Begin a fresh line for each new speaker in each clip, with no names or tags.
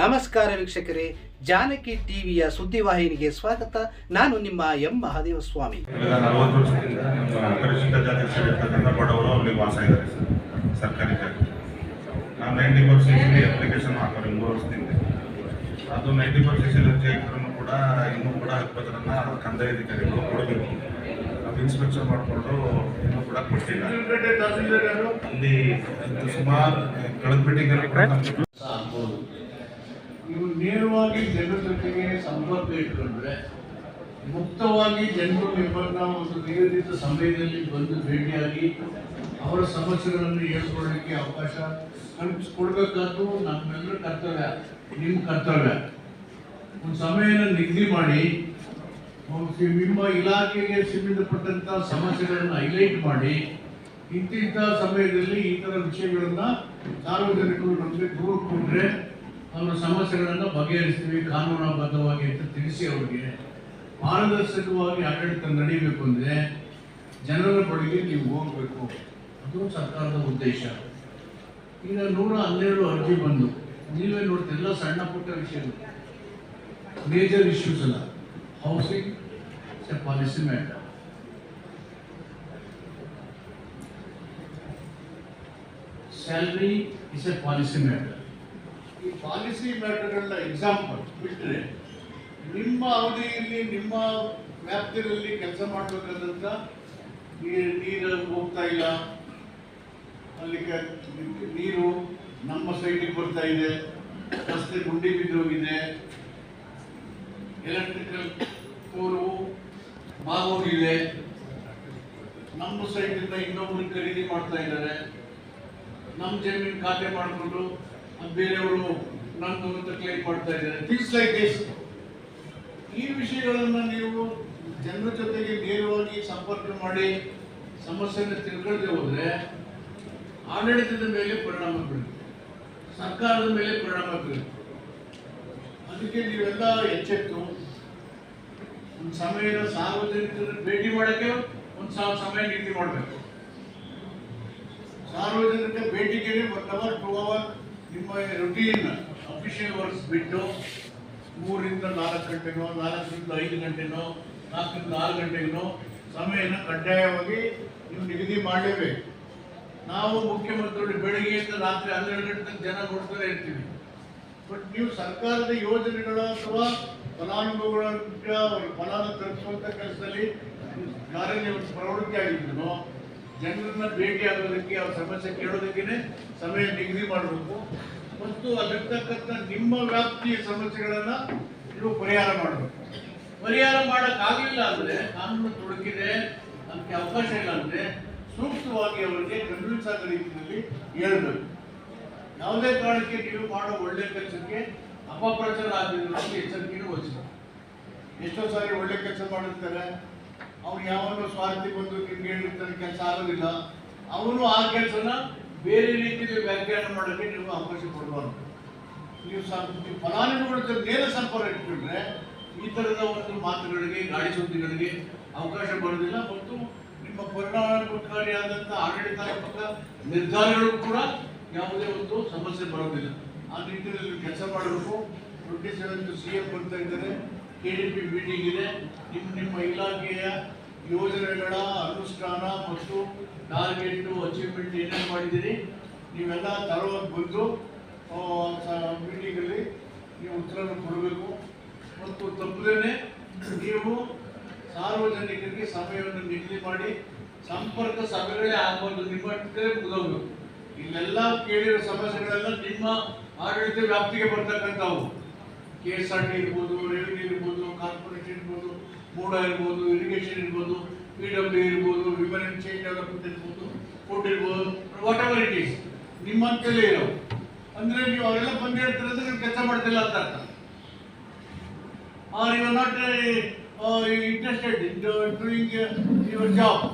ನಮಸ್ಕಾರ ವೀಕ್ಷಕರೇ, ಜಾನಕಿ ಟಿವಿಯ ಸುದ್ದಿವಾಹಿನಿಗೆ ಸ್ವಾಗತ. ನಾನು ನಿಮ್ಮ ಎಂ. ಮಹಾದೇವ ಸ್ವಾಮಿ
ನಲವತ್ತು ಬಡವರು ವಾಸ ಇದ್ದಾರೆ ಸರ್, ಸರ್ಕಾರಿ ನಾನು ನೈಂಟಿ ಪರ್ಸೆಂಟ್ ಅಪ್ಲಿಕೇಶನ್ ಹಾಕೋರು ಮೂರು ವರ್ಷದಿಂದ. ಅದು ಕೂಡ, ಇನ್ನೂ ಕೂಡ ಹಕ್ಕುಪತ್ರನ ಕಂದಾಯ ಅಧಿಕಾರಿಗಳು ಕೊಡಬೇಕು. ನಾವು ಇನ್ಸ್ಪೆಕ್ಷನ್ ಮಾಡಿಕೊಂಡು ಇನ್ನೂ ಕೂಡ ಕೊಟ್ಟಿಲ್ಲ. ಅಲ್ಲಿ ಸುಮಾರು, ಕಳೆದ ಮೀಟಿಂಗಲ್ಲಿ ಕೂಡ ನಮ್ಗೆ
ಆಗ್ಬೋದು ನೀವು ನೇರವಾಗಿ ಜನರ ಜೊತೆಗೆ ಸಂಪರ್ಕ ಇಟ್ಕೊಂಡ್ರೆ ಮುಕ್ತವಾಗಿ ಜನರು ನಿಮ್ಮನ್ನ ಒಂದು ನಿಗದಿತ ಸಮಯದಲ್ಲಿ ಬಂದು ಭೇಟಿಯಾಗಿ ಅವರ ಸಮಸ್ಯೆಗಳನ್ನು ಹೇಳ್ಕೊಳ್ಳಿಕ್ಕೆ ಅವಕಾಶ ಕಲ್ಪಿಸ್ಕೊಡ್ಬೇಕಾದ್ದು ನಮ್ಮೆಲ್ಲರ ಕರ್ತವ್ಯ ನಿಮ್ಮ ಕರ್ತವ್ಯ. ಒಂದು ಸಮಯನ ನಿಗದಿ ಮಾಡಿ ನಿಮ್ಮ ಇಲಾಖೆಗೆ ಸಂಬಂಧಪಟ್ಟಂತ ಸಮಸ್ಯೆಗಳನ್ನು ಹೈಲೈಟ್ ಮಾಡಿ ಇಂತಿಂಥ ಸಮಯದಲ್ಲಿ ಈ ಥರ ವಿಷಯಗಳನ್ನು ಸಾರ್ವಜನಿಕರು ನಮಗೆ ದೂರ ಅವರ ಸಮಸ್ಯೆಗಳನ್ನು ಬಗೆಹರಿಸ್ತೀವಿ, ಕಾನೂನಾಬದ್ಧವಾಗಿ ಅಂತ ತಿಳಿಸಿ ಅವರಿಗೆ. ಪಾರದರ್ಶಕವಾಗಿ ಆಡಳಿತ ನಡೀಬೇಕು ಅಂದರೆ ಜನರ ಬಳಿಗೆ ನೀವು ಹೋಗಬೇಕು. ಅದು ಸರ್ಕಾರದ ಉದ್ದೇಶ. ಈಗ ನೂರ ಹನ್ನೆರಡು ಅರ್ಜಿ ಬಂದು, ನೀವೇ ನೋಡ್ತಿಲ್ಲ ಸಣ್ಣ ಪುಟ್ಟ ವಿಷಯಗಳು ಮೇಜರ್ ಇಶ್ಯೂಸ್ ಅಲ್ಲ. Housing policy matter salary is a policy matter policy ಮ್ಯಾಟರ್ಗಳನ್ನ example ಬಿಟ್ಟರೆ ನಿಮ್ಮ ಅವಧಿಯಲ್ಲಿ, ನಿಮ್ಮ ವ್ಯಾಪ್ತಿಯಲ್ಲಿ ಕೆಲಸ ಮಾಡಬೇಕಾದಂಥ ನೀರು ಹೋಗ್ತಾ ಇಲ್ಲ. ಅಲ್ಲಿ ನೀರು ನಮ್ಮ ಸೈಡಿಗೆ ಬರ್ತಾ ಇದೆ. ರಸ್ತೆ ಗುಂಡಿ ಬಿದ್ದೋಗಿದೆ. ಎಲೆಕ್ಟ್ರಿಕಲ್ ಪೋರು ಬಾಗೋಗಿದೆ. ನಮ್ಮ ಸೈಡಿಂದ ಇನ್ನೊಬ್ರಿಗೆ ಖರೀದಿ ಮಾಡ್ತಾ ಇದ್ದಾರೆ. ನಮ್ಮ ಜಮೀನು ಖಾತೆ ಮಾಡಿಕೊಂಡು ಬೇರೆಯವರು ನಮ್ದು ಅಂತ ಕ್ಲೇಮ್ ಮಾಡ್ತಾ ಇದ್ದಾರೆ. ಥಿಂಗ್ಸ್ ಲೈಕ್ ದಿಸ್ ಈ ವಿಷಯಗಳನ್ನು ನೀವು ಜನರ ಜೊತೆಗೆ ನೇರವಾಗಿ ಸಂಪರ್ಕ ಮಾಡಿ ಸಮಸ್ಯೆನ ತಿಳ್ಕೊಳ್ಳದೆ ಹೋದ್ರೆ ಆಡಳಿತದ ಮೇಲೆ ಪರಿಣಾಮ ಬೀಳುತ್ತೆ ಸರ್ಕಾರದ ಮೇಲೆ ಪರಿಣಾಮ ಬೀಳುತ್ತೆ ಅದಕ್ಕೆ ನೀವೆಲ್ಲ ಎಚ್ಚೆತ್ತು. ಒಂದು ಸಮಯದ ಸಾರ್ವಜನಿಕರನ್ನ ಭೇಟಿ ಮಾಡೋಕ್ಕೆ ಒಂದು ಸಮಯ ನಿಗದಿ ಮಾಡಬೇಕು. ಸಾರ್ವಜನಿಕ ಭೇಟಿಗೆ ಒನ್ ಅವರ್ ಟೂ ಅವರ್ ನಿಮ್ಮ ರುಟೀನ್ ಅಫಿಷಿಯಲ್ ವರ್ಕ್ಸ್ ಬಿಟ್ಟು ಮೂರಿಂದ ನಾಲ್ಕು ಗಂಟೆನೋ, ನಾಲ್ಕರಿಂದ ಐದು ಗಂಟೆನೋ, ನಾಲ್ಕರಿಂದ ಆರು ಗಂಟೆನೋ ಸಮಯನ ಕಡ್ಡಾಯವಾಗಿ ನೀವು ನಿಗದಿ ಮಾಡಲೇಬೇಕು. ನಾವು ಮುಖ್ಯಮಂತ್ರಿಗಳು ಬೆಳಿಗ್ಗೆಯಿಂದ ರಾತ್ರಿ ಹನ್ನೆರಡು ಗಂಟೆ ತನಕ ಜನ ನೋಡ್ತಾನೆ ಇರ್ತೀವಿ. ಬಟ್ ನೀವು ಸರ್ಕಾರದ ಯೋಜನೆಗಳ ಅಥವಾ ಫಲಾನುಭವಿಗಳ ಫಲಾನ ತಲುಪಿಸುವಂತ ಕೆಲಸದಲ್ಲಿ ಕಾರ್ಯನಿರ್ವಹಿಸ ಪ್ರವೃತ್ತಿ ಆಗಿದ್ರು ಜನರನ್ನ ಭೇಟಿ ಆಗೋದಕ್ಕೆ, ಅವ್ರ ಸಮಸ್ಯೆ ಕೇಳೋದಕ್ಕೆ ಸಮಯ ನಿಗದಿ ಮಾಡಬೇಕು. ಮತ್ತು ಅಲ್ಲಿರ್ತಕ್ಕಂಥ ನಿಮ್ಮ ವ್ಯಾಪ್ತಿಯ ಸಮಸ್ಯೆಗಳನ್ನ ನೀವು ಪರಿಹಾರ ಮಾಡಬೇಕು. ಪರಿಹಾರ ಮಾಡೋಕ್ಕಾಗಲಿಲ್ಲ ಅಂದ್ರೆ ಕಾನೂನು ತೊಡಕಿದೆ ಅದಕ್ಕೆ ಅವಕಾಶ ಇಲ್ಲ ಅಂದ್ರೆ ಸೂಕ್ತವಾಗಿ ಅವರಿಗೆ ಕನ್ವಿನ್ಸ್ ರೀತಿಯಲ್ಲಿ ಹೇಳ್ಬೇಕು. ಯಾವುದೇ ಕಾರಣಕ್ಕೆ ನೀವು ಮಾಡೋ ಒಳ್ಳೆ ಕೆಲಸಕ್ಕೆ ಅಪಪ್ರಚಾರ ಆಗಿರೋದಕ್ಕೆ ಎಚ್ಚರಿಕೆನೂ ವಹಿಸಬೇಕು. ಎಷ್ಟೋ ಸಾರಿ ಒಳ್ಳೆ ಕೆಲಸ ಮಾಡಿರ್ತಾರೆ ಅವ್ರು ಯಾವನ್ನೋ ಸ್ವಾರ್ಥಿ ಬಂದು ನಿಮ್ಗೆ ಕೆಲಸ ಆಗೋದಿಲ್ಲ. ಅವನು ಆ ಕೆಲಸನ ಬೇರೆ ರೀತಿಯಲ್ಲಿ ವ್ಯಾಖ್ಯಾನ ಮಾಡೋಕ್ಕೆ ನಿಮಗೆ ಅವಕಾಶ ಕೊಡಬಾರ್ದು ನೀವು ನೀವು ಫಲಾನುಭವಿಗಳ ನೇರ ಸಂಪರ್ಕ ಇಟ್ಕೊಂಡ್ರೆ ಈ ಥರದ ಒಂದು ಮಾತುಗಳಿಗೆ, ಗಾಳಿ ಸುದ್ದಿಗಳಿಗೆ ಅವಕಾಶ ಬರೋದಿಲ್ಲ ಮತ್ತು ನಿಮ್ಮ ಪರಿಣಾಮಕಾರಿಯಾದಂಥ ಆಡಳಿತಾತ್ಮಕ ನಿರ್ಧಾರಗಳು ಕೂಡ ಯಾವುದೇ ಒಂದು ಸಮಸ್ಯೆ ಬರೋದಿಲ್ಲ ಆ ರೀತಿಯಲ್ಲಿ ಕೆಲಸ ಮಾಡಬೇಕು. ಟ್ವೆಂಟಿ ಸೆವೆಂತ್ ಸಿ ಎಂ ಬರ್ತಾ ಇದ್ದಾರೆ. ಕೆ ಡಿ ಪಿ ಮೀಟಿಂಗ್ ಇದೆ. ನಿಮ್ಮ ನಿಮ್ಮ ಇಲಾಖೆಯ ಯೋಜನೆಗಳ ಅನುಷ್ಠಾನ ಮತ್ತು ಟಾರ್ಗೆಟ್ ಅಚೀವ್ಮೆಂಟ್ ಏನೇನು ಮಾಡಿದ್ದೀರಿ, ನೀವೆಲ್ಲ ತರವಾಗಿ ಬಂದು ಮೀಟಿಂಗಲ್ಲಿ ನೀವು ಉತ್ತರವನ್ನು ಕೊಡಬೇಕು. ಮತ್ತು ತಪ್ಪದೇ ನೀವು ಸಾರ್ವಜನಿಕರಿಗೆ ಸಮಯವನ್ನು ನಿಗದಿ ಮಾಡಿ ಸಂಪರ್ಕ ಸಭೆಗಳೇ ಆಗ್ಬಾರ್ದು ನಿಮ್ಮ ಮುಗಿದೋಗ್ಬೇಕು. ಇಲ್ಲೆಲ್ಲ ಕೇಳಿರೋ ಸಮಸ್ಯೆಗಳೆಲ್ಲ ನಿಮ್ಮ ಆಡಳಿತ ವ್ಯಾಪ್ತಿಗೆ ಬರ್ತಕ್ಕಂಥವು. ಕೆ ಎಸ್ ಆರ್ ಟಿ ಇರ್ಬೋದು ರೈಲ್ವೆ ಇರ್ಬೋದು ಕಾರ್ಪೊರೇಷನ್ ಇರ್ಬೋದು ಮೂಡ ಇರ್ಬೋದು ಇರಿಗೇಷನ್ ಇರ್ಬೋದು ಪಿ ಡಬ್ಲ್ಯೂ ಇರ್ಬೋದು ವಿಮನ್ ಅಂಡ್ ಚೈಲ್ಡ್ ಡೆವಲಪ್ಮೆಂಟ್ ಇರ್ಬೋದು ಫುಡ್ ಇರ್ಬೋದು ವಾಟ್ ಎವರ್ ಇಟ್ ಈಸ್ ನಿಮ್ಮಂತಲೇ ಇರೋ ಅಂದ್ರೆ ನೀವು ಅವೆಲ್ಲ ಬಂದು ಹೇಳ್ತಾರೆ ಅಂದ್ರೆ ನೀವು ಕೆಲಸ ಮಾಡ್ತಿಲ್ಲ ಅಂತ ಅರ್ಥ. Are you not interested in doing your job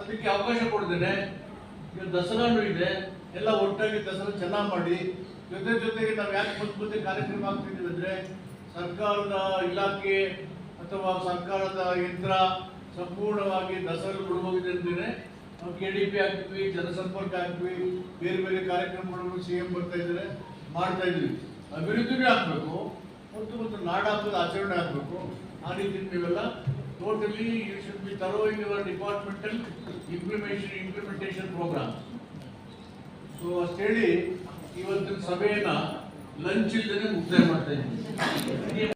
ಅದಕ್ಕೆ ಅವಕಾಶ ಕೊಡ್ತೇನೆ. ಈಗ ದಸರಾನು ಇದೆ. ಎಲ್ಲ ಒಟ್ಟಾಗಿ ದಸರಾ ಚೆನ್ನಾಗಿ ಮಾಡಿ. ಜೊತೆ ಜೊತೆಗೆ ನಾವು ಯಾಕೆ ಮುಂದೆ ಕಾರ್ಯಕ್ರಮ ಆಗ್ತಿದ್ದೀವಿ ಅಂದರೆ ಸರ್ಕಾರದ ಇಲಾಖೆ ಅಥವಾ ಸರ್ಕಾರದ ಯಂತ್ರ ಸಂಪೂರ್ಣವಾಗಿ ದಸರೆ ಮುಳುಗೋಗಿದೆ ಅಂತೇನೆ ನಾವು ಕೆ ಡಿ ಪಿ ಹಾಕ್ತೀವಿ ಜನಸಂಪರ್ಕ ಹಾಕ್ತೀವಿ ಬೇರೆ ಬೇರೆ ಕಾರ್ಯಕ್ರಮಗಳು ಸಿ ಎಂ ಬರ್ತಾ ಇದ್ದಾರೆ, ಮಾಡ್ತಾ ಇದ್ವಿ ಅಭಿವೃದ್ಧಿನೇ ಆಗಬೇಕು, ಮತ್ತು ಮತ್ತು ನಾಡ ಹಬ್ಬದ ಆಚರಣೆ ಆಗಬೇಕು. ಆ ರೀತಿ ನೀವೆಲ್ಲ totally you should be thorough in your departmental implementation implementation program so ಅಷ್ಟೇಳಿ ಇವತ್ತಿನ ಸಭೆಯನ್ನು ಲಂಚ್ ಇಲ್ಲದೆ ಮುಕ್ತಾಯ ಮಾಡ್ತಾ ಇದ್ದೀವಿ